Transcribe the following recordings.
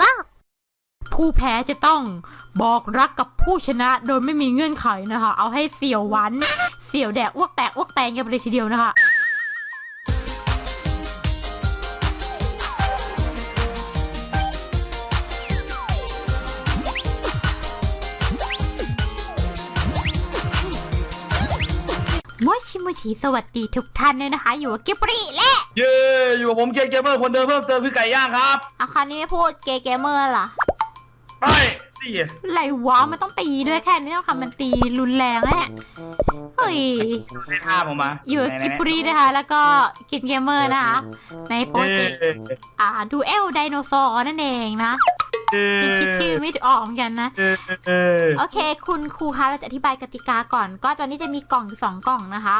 บ้าผู้แพ้จะต้องบอกรักกับผู้ชนะโดยไม่มีเงื่อนไขนะคะ เอาให้เสี่ยวหวัน เสี่ยวแดกอ้วกแตกอ้วกแตงกันไปเลยทีเดียวนะคะ ชิโมชิสวัสดีทุกท่านเลยนะคะ อยู่กับกิบรีและเย้อยู่กับผมเกมเกมเมอร์คนเดิมเพิ่มเติมคือไก่ย่างครับอาคราวนี้ไม่พูดเกย์เกมเมอร์เหรอไปสี่อะไรวะมันต้องตีด้วยแค่นี้ต้องทำมันตีรุนแรงนะเนี่ยเฮ้ยในท่าผมมาอยู่กับไหนๆกิบรีนะคะ แล้วก็กินเกมเมอร์นะคะในโปรเจกต์เย้อ่าดูเอลไดโนเสาร์นั่นเองนะเย้ยังคิดชื่อไม่ออกเหมือนกันนะเย้เย้โอเค คุณครูคะ เราจะอธิบายกติกาก่อน ก็ตอนนี้จะมีกล่องอยู่สองกล่องนะคะ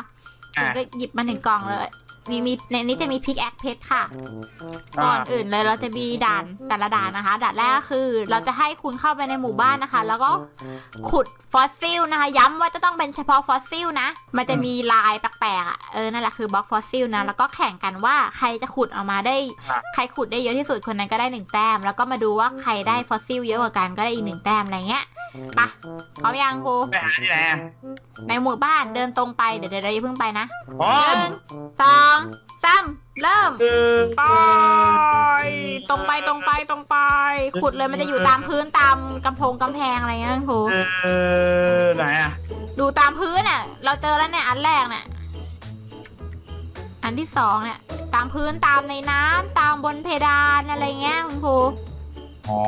คุณก็หยิบมาหนึ่งกล่องเลย มีมีในนี้จะมีพิกแอคเพชรค่ะ ก่อนอื่นเลยเราจะมีด่านแต่ละด่านนะคะด่านแรกก็คือเราจะให้คุณเข้าไปในหมู่บ้านนะคะ แล้วก็ขุดฟอสซิลนะคะ ย้ำว่าจะต้องเป็นเฉพาะฟอสซิลนะ มันจะมีลายแปลกๆอะเออนั่นแหละคือบล็อกฟอสซิลนะแล้วก็แข่งกันว่าใครจะขุดออกมาได้ ใครขุดได้เยอะที่สุดคนนั้นก็ได้หนึ่งแต้ม แล้วก็มาดูว่าใครได้ฟอสซิลเยอะกว่ากันก็ได้อีกหนึ่งแต้มอะไรเงี้ยไปะพร้อมยังครูไปหาที่ไหนอะในหมู่บ้านเดินตรงไปเดี๋ยวเดี๋ยวอย่าเพิ่งไปนะพร้อหมนึ่งสองสามเริ่มเออไปตรงไปตรงไปตรงไป ขุดเลยมันจะอยู่ตามพื้นตามกำพงกำแพงอะไรเงี้ยครูเออไหนอะดูตามพื้นอะ เราเจอแล้วเนี่ยอันแรกเนี่ยอันที่สองเนี่ยตามพื้นตามในน้ำตามบนเพดานอะไรเงี้ยคุณครูอ๋อ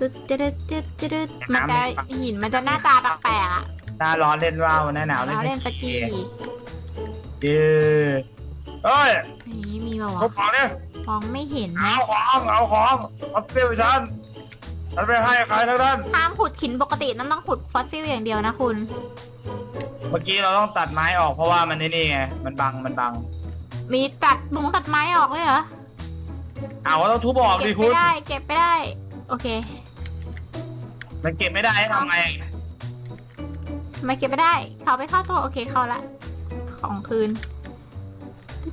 ตึ๊ดตึ๊ดตึ๊ดตึ๊ดตึ๊ดมันน้ำจะในปากหินมันจะหน้าตาแปลกๆอะหน้าร้อนเล่นว่าวหน้าหนาวเราเล่นสกี เย้เอ้ยนี่มีป่าวะพบของเนี่ยมองไม่เห็นนะเอาของเอาของเอาเปรี้ยวฉันฉันไม่ให้ใครทั้งนั้นห้ามขุดหินปกตินั่นต้องขุดฟอสซิลอย่างเดียวนะคุณ เมื่อกี้เราต้องตัดไม้ออกเพราะว่ามันไอ้นี่ไงมันบังมันบังมีตัดมงตัดไม้ออกเลยเหรอ เอาก็ต้องทุบออกเก็ดิบคุไม่ณได้ เก็บไม่ได้ โอเคมันเก็บไม่ได้ให้ทำไงไม่เก็บไม่ได้ เขาไปเข้าตัวโอเคเข้าละ ของคืน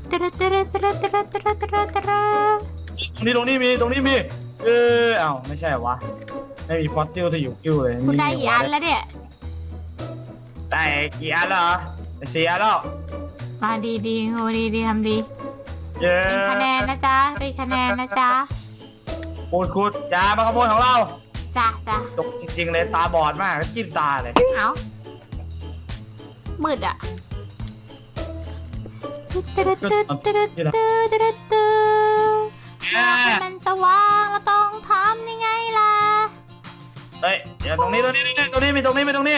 ตรงนี้ตรงนี้มีตรงนี้มี เออเอ้าไม่ใช่เหรอวะ ไม่มีฟอสซิลที่อยู่กิ้วเลยคุณได้มีกี่อันแล้วเนี่ย ได้กี่อันแล้วเหรอได้สี่อันแล้วมาดีดีโหดีดีทำดีเย้เป็นคะแนนนะจ๊ะ เป็นคะแนนนะจ๊ะขุดขุดอยามาขโมยของเรา จ้ะจ้ะตกจริงๆเลยตาบอดมากแล้วจิ้มตาเลย เอามืดอะ มันจะว่างเราต้องทำยังไงล่ะเฮ้ยเดี๋ยวตรงนี้ตรงนี้ตรงนี้มีตรงนี้มีตรงนี้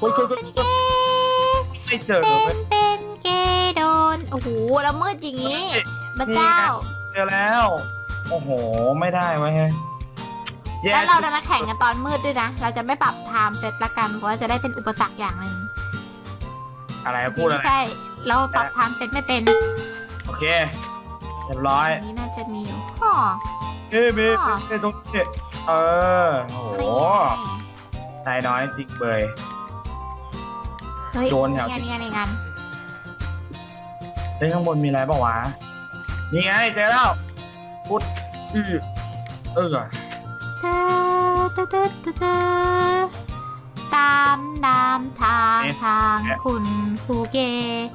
ขุดขุดขุดเป็นเกย์ไม่เจอเป็นเป็นเกย์โดนโอ้โหแล้วมืดอย่างนี้พระเจ้าเจอแล้ว โอ้โหไม่ได้เว้ยแย่แล้วเราจะมาแข่งกันตอนมืดด้วยนะ เราจะไม่ปรับไทม์เซตละกันเพราะว่าจะได้เป็นอุปสรรคอย่างหนึ่งอะไรพูดอะไรใช่ เราปรับไทม์เซตไม่เป็นโอเคเรียบร้อยอันนี้น่าจะมีอยู่อ๋อเอ้ยมีอ๋อ เอ้ยตรงนี้เออโอ้โหนี่ไงนายน้อยจริงเบยเฮ้ยโจรแถว นี่ไงนี่ไงนี่ไงเฮ้ยข้างบนมีอะไรเปล่าวะนี่ไงเจอแล้วพุดอือเออเธอเธอเธอเธอเธอตามตามทางทางคุณครูเกย์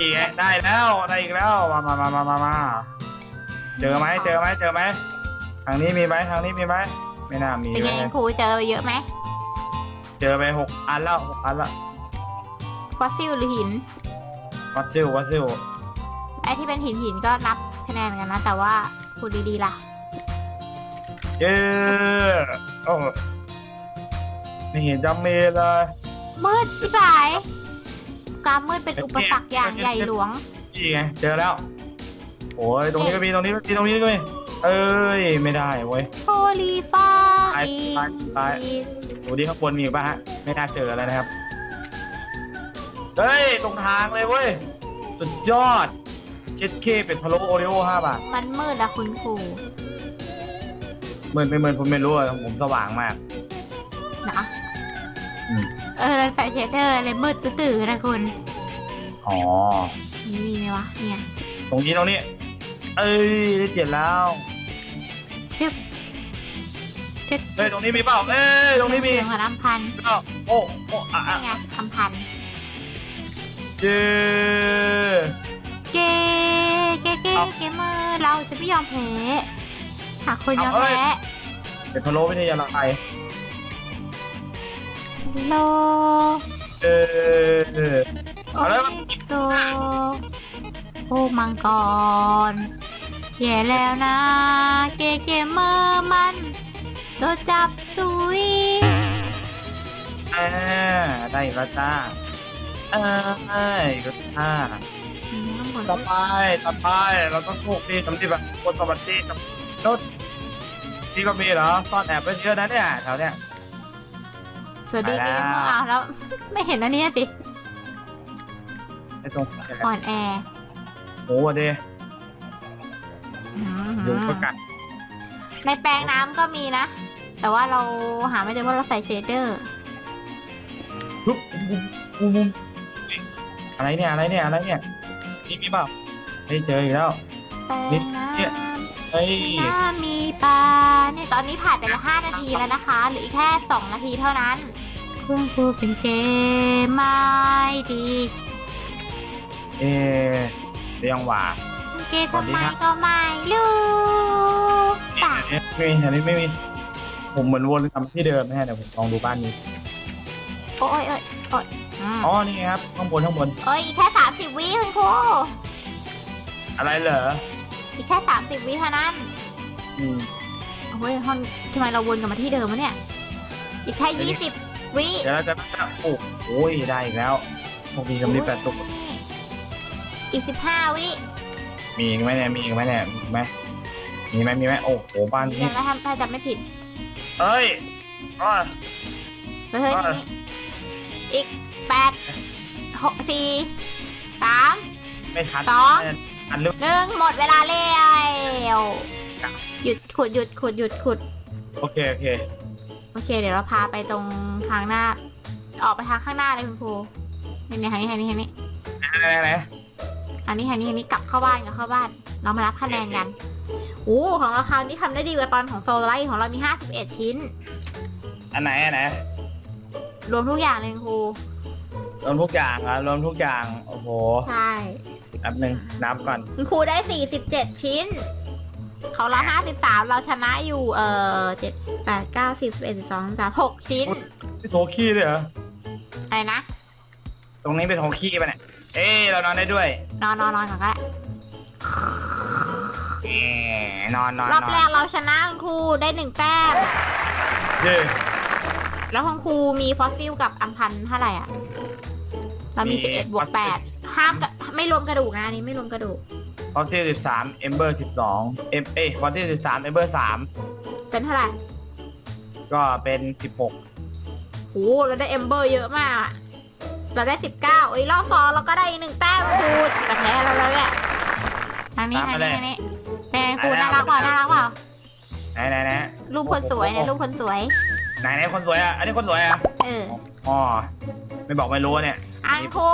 อีกไงได้แล้วได้อีกแล้วมามามามามามาเจอไหมเจอไหมเจอไหมทางนี้มีไหมทางนี้มีไหมไม่น่ามีเป็นเลไงยครูเจอเยอะไหมเจอไปหกอันแล้วหกอันละฟอสซิลหรือหินวัดซิลวัดซิลไอที่เป็นหินหินก็นับคะแนนเหมือนกันนะแต่ว่าพูดดีๆล่ะ เย้โอ้ไม่เห็นจำเมเลยมืดที่ปลา ยการมืดเป็นอุปสรรคอย่างใหญ่หลวง นี่ไงเจอแล้ว โอ้ยตรงนี้ก็มีตรงนี้ก็มีตรงนี้ก็มีเอ้ยไม่ได้เว้ยโพลีฟาไปอีไปไป ดูดิข้างบนมีอีกป่ะฮะไม่น่าเจอแล้วนะครับ เฮ้ยตรงทางเลยเว้ยสุดยอดเจ็ดเคเป็นพะโล้โอริโอห้าบาทมันมืดอะคุณครูเหมือนไม่เหมือนผมไม่รู้อะผมสว่างมากนะอืม เออใส่เชดเดอร์เลยมืดตื้อๆนะคุณอ๋อ นี่มีไหมวะเนี่ย ตรงนี้ตรงนี้ เอ้ยได้เจ็ดแล้วจึ๊บเด็ดเฮ้ยตรงนี้มีเปล่าเอ้ยตรงนี้มีเสียงเหมือนอัมพันธ์เปล่าโอ้โอ้อะอะนี่ไงอัมพันธ์เย้เกเกเกเกมเมอร์เราจะไม่ยอมแพ้หากคนยอมแพ้เป็นพะโล้วิทยาลัย โลเออโอเอาแล้วเมโตโอ้มังกรแย่แล้วนะ เกเกมเมอร์มันโดนจับตุยอ่าได้อีกแล้วจ้าเอ้ยก็จ้าอืมข้างบนต่อไปต่อไปเราต้องโชคดีสำหรับแบบคนสวัสดีกับรถที่ก็มีเหรอซ่อนแอบไปเยอะนะเนี่ยแถวเนี้ย สวัสดีไปเกแล้วมเมอร์อ้าวแล้ว ไม่เห็นอันนี้สิไอ้ตรงอ่อนแอโอ้โหเดอืมยุงก็กัดในแปลงน้ำก็มีนะ แต่ว่าเราหาไม่เจอเพราะเราใส่เชดเดอร์ปุ๊บปุ๊บปุ๊บปุ๊บอะไรเนี่ยอะไรเนี่ยอะไรเนี่ยนี่มีเปล่าไม่เจออีกแล้ว แปลงนี่น้ เนี่ยเฮ้ยำน้ำมีปลาเนี่ยตอนนี้ผ่านไปแล้วห้านาทีแล้วนะคะเหลืออีกแค่สองนาทีเท่านั้นคุณครูเป็นเกมไม่ดีเอเรียงหว่า เกมทำไมก็ไม่รู้ป่ะไม่มีอันนี้ไม่มี ผมเหมือนวนกลับที่เดิมนะฮะเดี๋ยวผมลองดูบ้านนี้ โอ้ยโอ้ยโอ้ยอืมอ๋อ นี่ไงครับ ข้างบนข้างบน โอ้ยอีกแค่สามสิบวิคุณครูอะไรเหรอ อีกแค่สามสิบวิเท่านั้นอืม โอ้ยห้องทำไมเราวนกลับมาที่เดิมวะเนี่ย อีกแค่เดี๋ยวยี่นี้สิบวิเดี๋ยวเราจะโอ้โหได้อีกแล้วพวกมีกำลังแปดตุกอีกสิบห้าวิมีอีกไหมเนี่ยมีอีกไหมเนี่ยมีอีกไหมมีไหมมีไหมโอ้โหบ้านยันี้งแล้วทำถ้าจำไม่ผิด เอ้ยอ้อเฮ้ยเฮ้ยอ่านี่อีกแปดหกสี่สาม ไม่ทันสอง อันลึกหนึ่งหมดเวลาแล้วหยุดขุดหยุดขุดหยุดขุดโอเคโอเคโอเค เดี๋ยวเราพาไปตรงทางหน้า ออกไปทางข้างหน้าเลยคุณครูนี่นี่ทางนี้ทางนี้ทางนี้ไหนไหนไหนอันนี้ทางนี้ทางนี้กลับเข้าบ้านกลับเข้าบ้าน เรามารับคะแนนกันโอ้ของเราคราวนี้ทำได้ดีกว่าตอนของโซลไลท์ของเรามี51ชิ้น อันไหนอันไหนรวมทุกอย่างเลยคุณครูรวมทุกอย่างอะรวมทุกอย่างโอ้โหใช่ แป๊บหนึงนับก่อน คุณครูได้ 47 ชิ้นเขาเรา53 เราชนะอยู่ เอ่อ7 8 9 10 11 12 13 6 ชิ้นพี่โถขี้เลยเหรอ อะไรนะ ตรงนี้เป็นโถขี้ป่ะเนี่ย เอ้ยเรานอนได้ด้วย นอนนอนนอนก่อนก็ได้แหมนอนนอนรอบนอแรนกเราชนะคุณครูได้หนึ่งแต้ม เย้แล้วคุณครูมีฟอสซิลกับอัมพันธ์เท่าไหร่อะ เรามี 11บวก8ห้ามกับ ไม่รวมกระดูกนะอันนี้ไม่รวมกระดูกฟอสซิลสิบสามเอมเบอร์สิบสองเอมเอ้ฟอสซิลสิบสามเอมเบอร์สามเป็นเท่าไหร่ก็เป็นสิบหกโอ้เราได้เอมเบอร์เยอะมากอะเราได้19เอ้ยรอบสองเราก็ได้อีกหนึ่งแต้มครูแต่แพ้เราแล้วแหละทางนี้ทางนี้ทางนี้เป็นไงครูน่ารักเปล่าน่ารักเปล่าไหนไหนไหนรูปคนสวยเนี่ยรูปคนสวย ไหนไหนคนสวยอะ อันนี้คนสวยอะ เออ อ๋อ ไม่บอกไม่รู้เนี่ยอันครู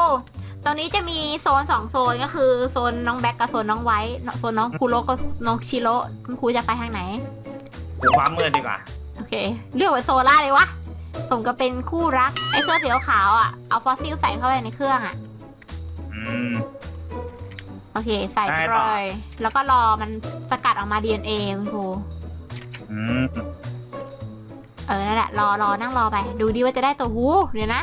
ตรงนี้จะมีโซนสองโซนก็คือโซนน้องแบ็กกับโซนน้องไวท์โซนน้องคูโรกับน้องชิโร่คุณครูจะไปทางไหนกูความมืดดีกว่าโอเคเลือกไว้โซล่าเลยวะสมกับเป็นคู่รักไอ้เครื่องสีขาวๆอะเอาฟอสซิลใส่เข้าไปในเครื่องอะอืม โอเค ใส่ไปได้เลต่อย แล้วก็รอมันสกัดออกมา DNA คุณครูอืม เออนั่นแหละรอรอนั่งรอไป ดูดีว่าจะได้ตัวหูเดี๋ยวนะ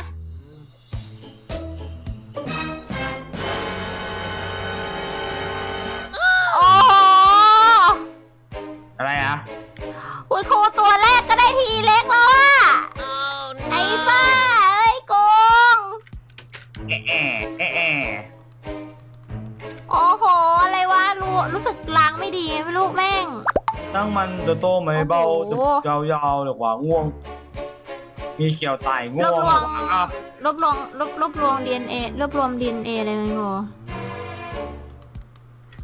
สึกล้างไม่ดีไม่รู้แม่ง ตั้งมันจะโตไม่เบาโอ้โห จะยาวๆหรือว่าง่วง มีเขียวไตง่วงรวบรวมอะรวบรวมรวบรวบรวม DNA รวบรวม DNA เลยมั้งโห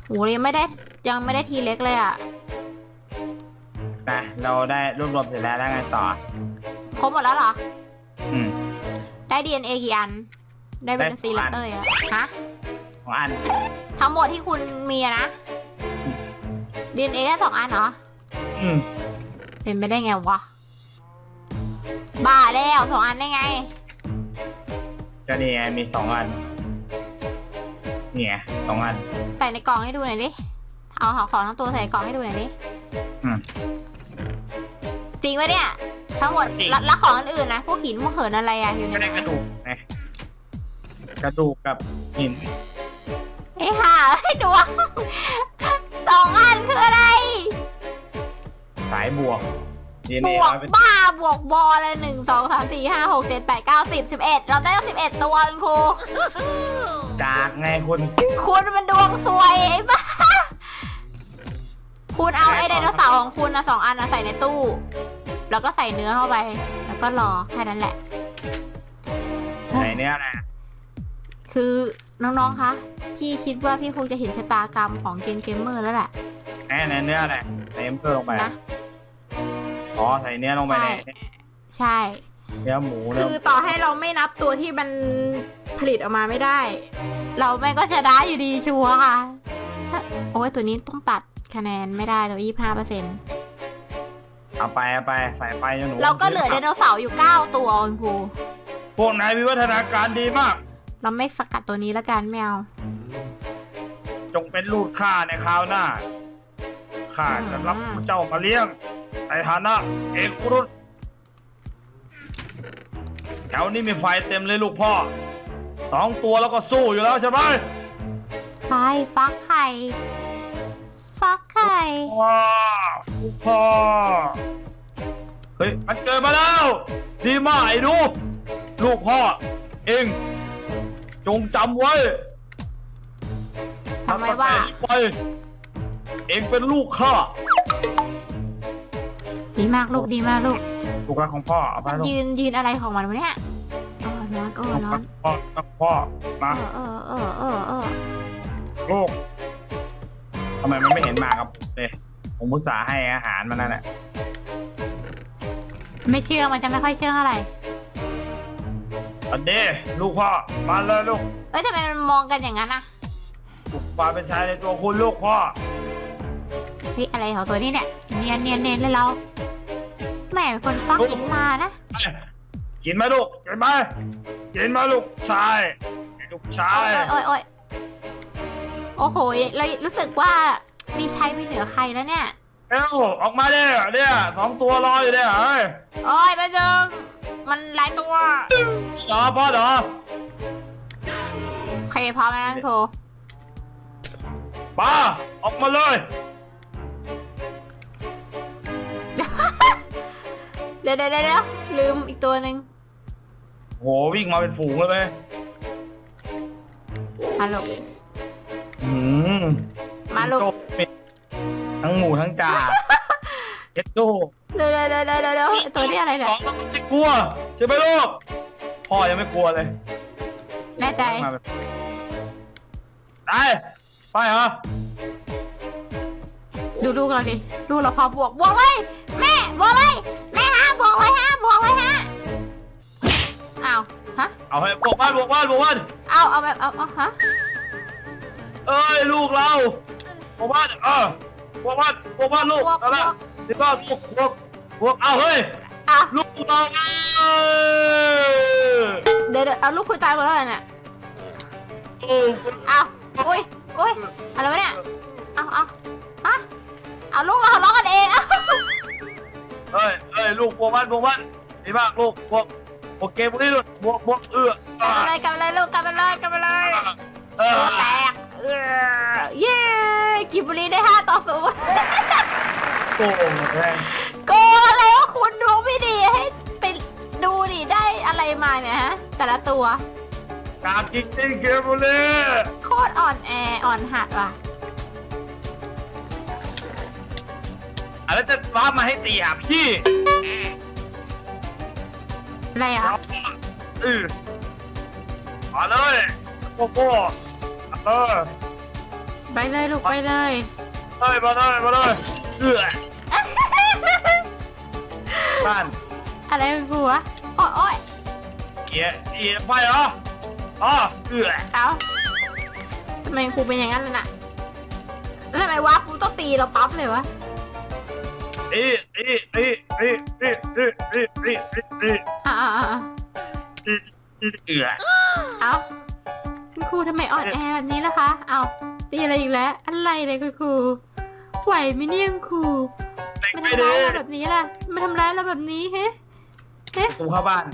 โหยังไม่ได้ยังไม่ได้ทีเล็กเลยอะ นะเราได้รวบรวมเสร็จแล้วแล้วไงต่อ ครบหมดแล้วเหรอ อืม ได้ DNA กี่อัน ได้เป็นได้ซีสองลัอัตนเตอร์อะฮะ ของอันทั้งหมดที่คุณมีอะนะ DNA แค่สองอันเหรอ อืมเป็นไปได้ไงวะ บ้าแล้วสองอันได้ไง ก็นี่ไงมีสองอันนี่ไงสองอัน ใส่ในกล่องให้ดูหน่อยดิ เอาของของทั้งตัวใส่กล่องให้ดูหน่อยดิอืม จริงปะเนี่ย ทั้งหมดจริง แล้วแล้วของอื่นๆนะ พวกหินพวกเหินอะไรอะอยู่ในไม่ได้นั้นกระดูกไงกระดูกกับหิน เอ้ยห่าให้ดวง สองอันคืออะไร สายบวกดีบนี่วกร้อยเป็นบ้าบวกบอเลยหนึ่งสองสามสี่ห้าหกเจ็ดแปดเก้าสิบสิบเอ็ดเราได้ตั้งสิบเอ็ดตัวคุณครู จากไงคุณ คุณมันดวงสวยไอ้บ้า คุณเอาไอ้ไดโนเสาร์ของคุณนะสองอันนะใส่ในตู้ แล้วก็ใส่เนื้อเข้าไป แล้วก็รอแค่นั้นแหละ ไหนเนี่ยนะคือ น้องๆ คะ พี่คิดว่าพี่คงจะเห็นชะตากรรมของเกมเกมเมอร์แล้วแหละแน่ในเนื้ออะไรใส่เอ็มเกอร์ลงไปนะ อ๋อใส่เนื้อลงไปในใช่ใช่ เนื้อหมูเนื้คืออต่อให้เราไม่นับตัวที่มันผลิตออกมาไม่ได้ เราแม่งก็จะได้อยู่ดีชัวร์ค่ะถ้าโอ้ยตัวนี้ต้องตัดคะแนนไม่ได้ตัวยี่ห้าเปอร์เซ็นต์เอาไปเอาไปใส่ไปจนหนูเราก็เหลือไดโนเสาร์อยู่เก้าตัวคุณครูพวกนายวิวัฒนาการดีมาก เราไม่สกัดตัวนี้แล้วกันแมว จงเป็นลูกข้าในคราวหน้า ข้าจะรับเจ้ามาเลี้ยงในฐานะเอกบุรุษแถวนี้มีไฟเต็มเลยลูกพ่อ สองตัวแล้วก็สู้อยู่แล้วใช่ไหมไปฟักไข่ ฟักไข่ว้าวลูกพ่อ เฮ้ย มันเกิดมาแล้ว ดีมากไอ้ดู ลูกพ่อ เอง จงจำไว้ทำไมว่า ตั้งแต่นี้ไป เองเป็นลูกข้า ดีมากลูกดีมากลูก ลูกรักของพ่อเอาไปมันลูกยืนยืนอะไรของมันวะเนี่ยโอ้ร้อนโอ้ลูกร้อรันกพ่อรักพ่อมาเออเออเออเออลูกทำไมมันไม่เห็นมากับผมเลยผมอุตส่าห์ให้อาหารมันนั่นแหละไม่เชื่อมันจะไม่ค่อยเชื่อเท่าไหร่ อันนี้ลูกพ่อมาเลยลูกเอ้ยทำไมมันมองกันอย่างนั้นอะลูกความเป็นชายในตัวคุณลูกพ่อเฮ้ยอะไรของตัวนี้เนี่ยเนียนเนียนเนียนเลยเราแม่เป็นคนฟักหินมานะกินไหมลูกกินไหมกินไหมลูกชายลูกชาโอ้ยยโอ้ยโอ้ยโอ้โหเรารู้สึกว่ามีชัยไปเหนือใครแล้วเนี่ย เอ้าออกมาเด้อเนี่ยสองตัวรออยู่เนี่ยเฮ้ย โอ้ยไปเจิง มันหลายตัวรอพ่อเหรอโอเคพร้อมแล้วนะโทรป้าออกมาเลย เดี๋ยวเดี๋ยวเดี๋ยวลืมอีกตัวหนึ่งโหวิ่งมาเป็นฝูงเลยไหมฮัลโหลอืมมาลูก โจ้ทั้งหมูทั้งจ่าเอ็ดโด เดี๋ยวเดี๋ยวเดี๋ยวเดี๋ยวเดี๋ยวตัวนี้อะไรเนี่ยสองแล้วก็ไม่กลัวใช่ไหมลูกพ่อยังไม่กลัวเลยแน่ใจมาแบบไปไปเหรอดูลูกเราดิลูกเราพอบวกบวกไว้แม่บวกไว้แม่ฮะบวกไว้ฮะบวกไว้ฮะอ้าวฮะเอาให้บวกบ้านบวกบ้านบวกบ้านเอาเอาแบบเอาเอาฮะเอ้ยลูกเราบวกบ้านเออบวกบ้านบวกบ้านลูกบวกเอาบละวก สิบบ้านบวกบวกบวกเอาเฮ้ยเอาลูกเราเอ้ยเดี๋ยวเดี๋ยวเอาลูกคุยตายหมดแล้วเหรอเนี่ยโอ้เอาอุ้ยอุ้ยอะไรวะเนี่ยเอาเอาฮะเอาลูกเราทะเลาะกันเองเอาเอ้ยเอ้ยลูกบวกบ้านบวกบ้านดีมากลูกบวกบวกเกมพวกนี้ลูกบวกบวกเอื้อกลับไปเลยกลับไปเลยลูกกลับไปเลยกลับไปเลยเออตัวแตกเออเย้กิบบุรีได้ห้าต่อศูนย์ โอ้โหแรงโกงอะไรวะคุณดูไม่ดีให้ไปดูดิได้อะไรมาเนี่ยฮะ แต่ละตัวกากจริงๆเกมบุรีโคตรอ่อนแออ่อนหัดว่ะอะไรจะว้ามาให้ตีหาพี่อะไรอะเออมาเลยโอ้โหเออไปเลยลูกไปเลยเฮ้ยมาเลยมาเลยเอื้อ บ้านอะไรเป็นกูวะโอ้ยโอ้ยเกียร์เกียร์ไปเหรออ๋อเอื้อเอาทำไมครูเป็นอย่างนั้นล่ะน่ะแล้วทำไมวะครูต้องตีเราปั๊บเลยวะอีอีอีอีอีอีรีรีรีรีรีอ่าอ่าอ่าเอือเอาคุณครูทำไมอ่อนแอแบบนี้ล่ะคะ เอาตีอะไรอีกแล้ว อะไรเลยคุณครูไหวไหมเนี่ยคุณครู มาไม่ทำได้ร้ายเราแบบนี้ล่ะมาทำร้ายเราแบบนี้เฮ้ตูเข้าบ้าน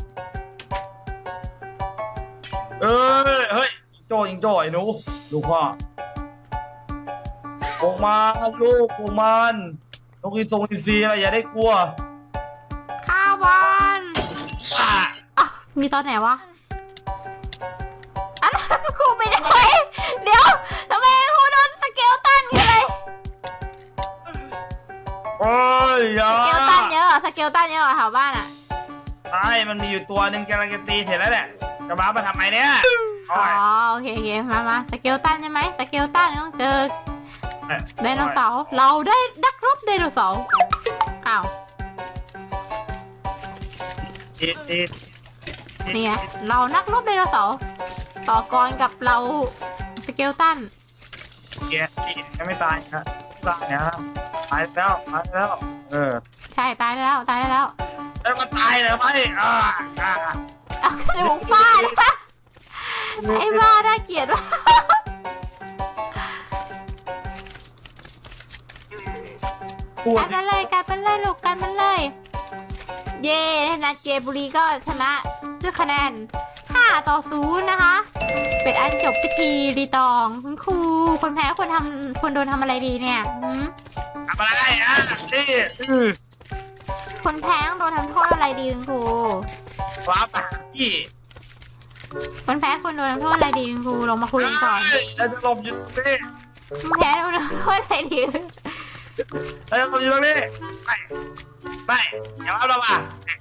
เอ้ยเฮ้ยยิงโจ้ยิงโจ้ไอ้หนูลูกพ่อโกมาลูกโกมันนกอีทรงอีซีอะไรอย่าได้กลัวข้าวบอลอะอะมีตอนไหนวะ อ้ยอย่าสเกลตันเยอะเหรอสเกลตันเยอะเหรอแถวบ้านอะใช่มันมีอยู่ตัวหนึ่งกำลังจะตีเสร็จแล้วแหละจะบ้ามาทำไมเนี่ยอ๋โอ้อยโอเคโอเคมามาสเกลตันใช่ไหมสเกลตันต้องเจอไดโนเสาร์เราได้นักรบไดโนเสาร์อ้าวตีตีเนี่ยเรานักรบไดโนเสาร์ต่อกรกับเราสเกลตันเกียร์ตียังไม่ตายนะตายนะตายแล้วตายแล้ว เออใช่ตายแล้วตายแล้วแล้วมันตายเหรอไม่อ่าอ่าเอากระดูกฟาดนะไอ้บ้าน่าเกลียดว่ะพูดกันมันเลยกันมันเลยลูกกันมันเลย เย่นาเกบุรีก็ชนะด้วยคะแนน 5 ต่อ0นะคะ เป็นอันจบพิธีรีตองคุณครูคนแพ้ควรทำควรโดนทำอะไรดีเนี่ยหืมทำ อะไรอะนี่อือคนแพ้ต้องโดนทำโทษอะไรดีคุณครูว้าปากพี่คนแพ้ควรโดนทำโทษอะไรดีคุณครูลงมาคุยกันก่อนเฮ้ยแล้วจะหลบอยู่ตรงนี้คนแพ้โดนทำโทษอะไรดีแล้วจะหลบอยู่ตรงนี้ไปไปอย่าเอาเราอะ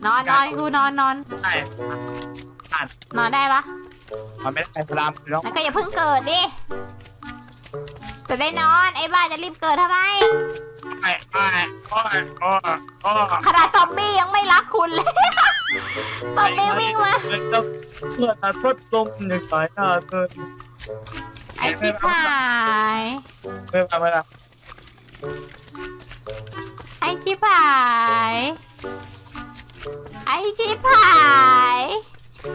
นอนนอนครูนอนนอนไปนอนได้ปะมันไม่ได้พลามน้องแล้วก็อย่าเพิ่งเกิดดิ จะได้นอนไอ้บ้าจะรีบเกิดทำไมไปไปโอ้ยโอ้ยโอ้ยขนาดซอมบี้ยังไม่รักคุณเลย ซอมบี้วิ่งมา เพื่อนทดลมในสายตาเกินไอ้ชิบหาย ไม่มาไม่มาไอ้ชิบหาย ไอ้ชิบหาย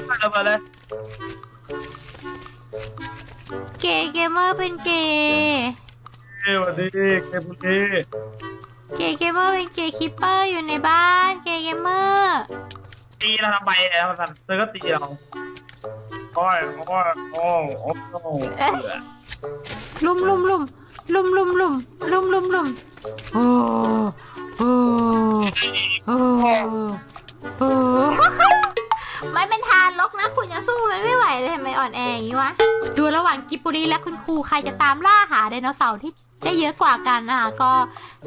ไม่มาเลยเกย์ เกมเมอร์เป็นเกย์สวัสดีเกมนี้เกย์เกมเมอร์เป็นเกย์คิปเปอร์อยู่ในบ้านเกย์เกมเมอร์ตีเราทำไมแล้วมันเธอก็ตีเราโอ้ยโอ้ยโอ้ยโอ้ยโอ้ยลุมลุมลุมลุมลุมลุมลุมลุมลุมโอ้โอ้โอ้โอ้ มันเป็นทานลกนะคุณจะสู้มันไม่ไหวเลยทำไมอ่อนแออย่างนี้วะ ดูระหว่างกิบบุรีและคุณครูใครจะตามล่าหาไดโนเสาร์ที่ได้เยอะกว่ากันนะคะก็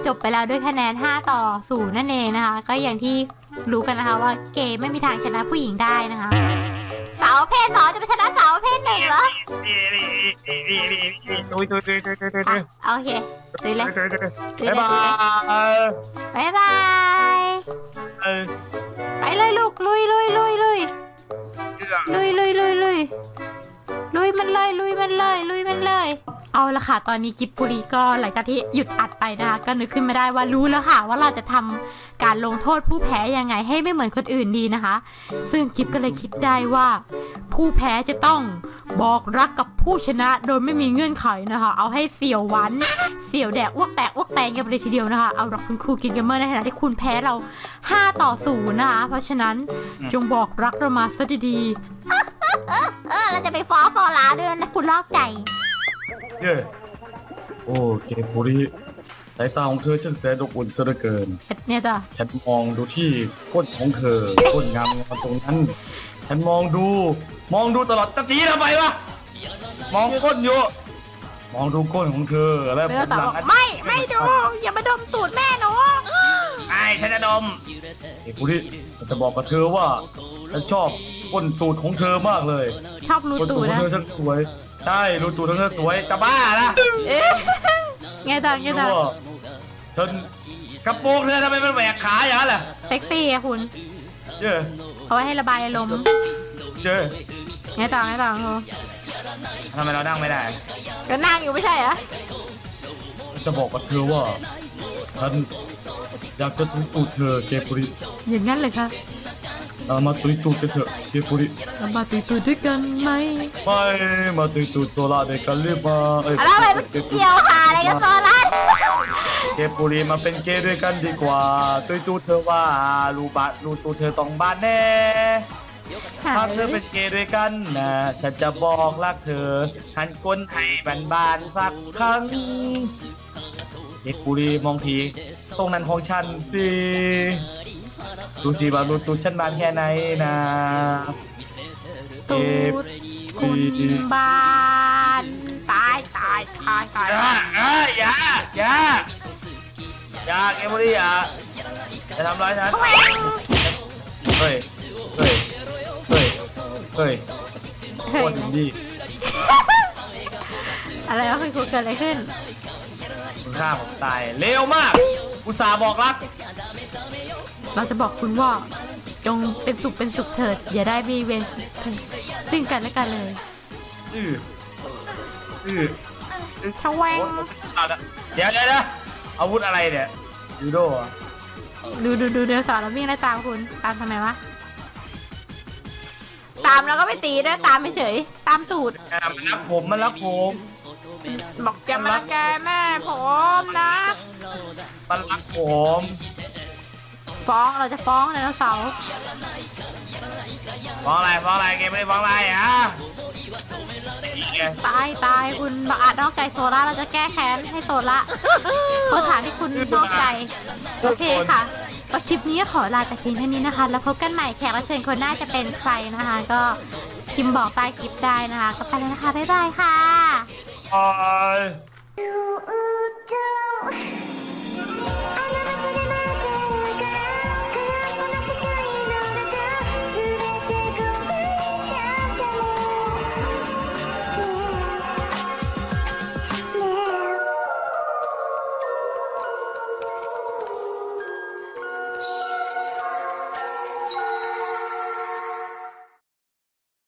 จบไปแล้วด้วยคะแนน 5 ต่อ 0 นั่นเองนะคะ ก็อย่างที่รู้กันนะคะว่าเกมไม่มีทางชนะผู้หญิงได้นะคะาวประเพศสองจะไปชนะสาวประเพศหนึ่งเหรอโอเคตุยเลยบ๊ายบายบ๊ายบายไปเลยลูกลุยลุยลุยลุยลุยลุยลุยลุย ลุยมันเลยลุยมันเลยลุยมันเลย เอาละค่ะ ตอนนี้กิบปุรีก็หลังจากที่หยุดอัดไปนะคะก็นึกขึ้นไม่ได้ว่ารู้แล้วค่ะ ว่าเราจะทำการลงโทษผู้แพ้ยังไงให้ไม่เหมือนคนอื่นดีนะคะ ซึ่งกิบก็เลยคิดได้ว่า ผู้แพ้จะต้องบอกรักกับผู้ชนะโดยไม่มีเงื่อนไขนะคะ เอาให้เสี่ยวหวันเสี่ยวแดกอ้วกแตกอ้วกแตงกันไปเลยทีเดียวนะคะ เอารักคุณครูกินเกมเมอร์ในฐานะที่คุณแพ้เรา 5 ต่อ0นะคะ เพราะฉะนั้นจงบอกรักเรามาซะดีๆ เออเราจะไปฟ้อฟอลาด้วยนะคุณลอกใจ เย้โอ้เกมบุรีสายตาของเธอช่างแสนอบอุ่นซะเหลือเกิน เนี่ยจ้ะฉันมองดูที่ก้นของเธอก้นงามงามตรงนั้น ฉันมองดู มองดูตลอดตะกี้ทำไมวะมองก้นอยู่มองดูก้นของเธอแล้วเนื้อสาวบอกไม่ไม่ดูอย่ามาดมตูดแม่หนูไอ้ฉันจะดมเอ้ปุริฉันจะบอกกับเธอว่าฉันชอบก้ นสูตรของเธอมากเลยชอบรูก้นตูสูดตรของนะ เธอช่างสวยใช่รูตูดของเธอสวยจะบ้านะเอ๊ะไงต่อไงรู้ต่อว่าฉันกระโปรงเธอทำไมมันแหวกขาอย่างนั้นล่ะเซ็กซี่อะคุณเย้เอาไว้ให้ระบายอารมณ์เย้ไงต่อไงต่อครูทำไมเรานั่งไม่ได้ ก็นั่งอยู่ไม่ใช่เหรอจะบอกกับเธอว่าฉันอยากจะตุยตูดเธอเกปุริอย่างนั้นเลยค่ะ เรามาตุยตูดกันเถอะเกปุริเรามาตุยตุยด้วยกันไหมไม่มาตุยตูดโซล่าด้วยกันหรือเปล่าเอ้ยอะไรไปเกี่ยวหาอะไรกับโซล่าเกปุริมาเป็นเกย์ด้วยกันดีกว่าตุยตูดเธอว่ารูบะรูตูดเธอต้องบานแน่ถ้าเธอเป็นเกย์ด้วยกันนะฉันจะบอกรักเธอหันก้นไทยบานบานๆสักครั้งเด็กบุรีมองที ตรงนั้นของฉันสิ ดูสิว่ารูตูดฉันบานแค่ไหนนะตูดคุณบานตายตายตายตายอย่าอย่าอย่าอย่าเกย์บุรีอย่าจะทำร้ายฉันเฮ้ยเฮ้ยเฮ้ยเฮ้ยเฮ้โคยตรดีอะไรวะคุณครูเกิดอะไรขึ้นคุณฆ่าผมตายเร็วมาก อุตส่าห์บอกรัก เราจะบอกคุณว่า จงเป็นสุขเป็นสุขเถิด อย่าได้มีเวรซึ่งกันและกันเลยอื้ออื้อชแวงโอ้ยเอาละเดี๋ยวเดี๋ยวเดี๋ยวอาวุธอะไรเนี่ยยูโดเหรอดูดูดูเดือสอนแล้ววิ่งไล่ตามคุณ ตามทำไมวะ ตามแล้วก็ไม่ตีด้วยตามไม่เฉยตามตูด อะมันรักผมมันรักผม บอกจะมาแกแม่ผมนะ มันรักผมฟ้องเราจะฟ้องไดโนเสาร์ฟ้องอะไรฟ้องอะไรเกมไม่ได้ฟ้องอะไรอะนี่ไงตายตายคุณบักอาจนอกใจโซล่าเราจะแก้แค้นให้โซล่าเขาถามที่คุณนอกใจโอเคค่ะก็คลิปนี้ขอลาแต่เพียงเท่านี้นะคะ แล้วพบกันใหม่แขกรับเชิญคนหน้าจะเป็นใครนะคะ ก็พิมพ์บอกใต้คลิปได้นะคะ ก็ไปแล้วนะคะบ๊ายบายค่ะ Bye. Uh,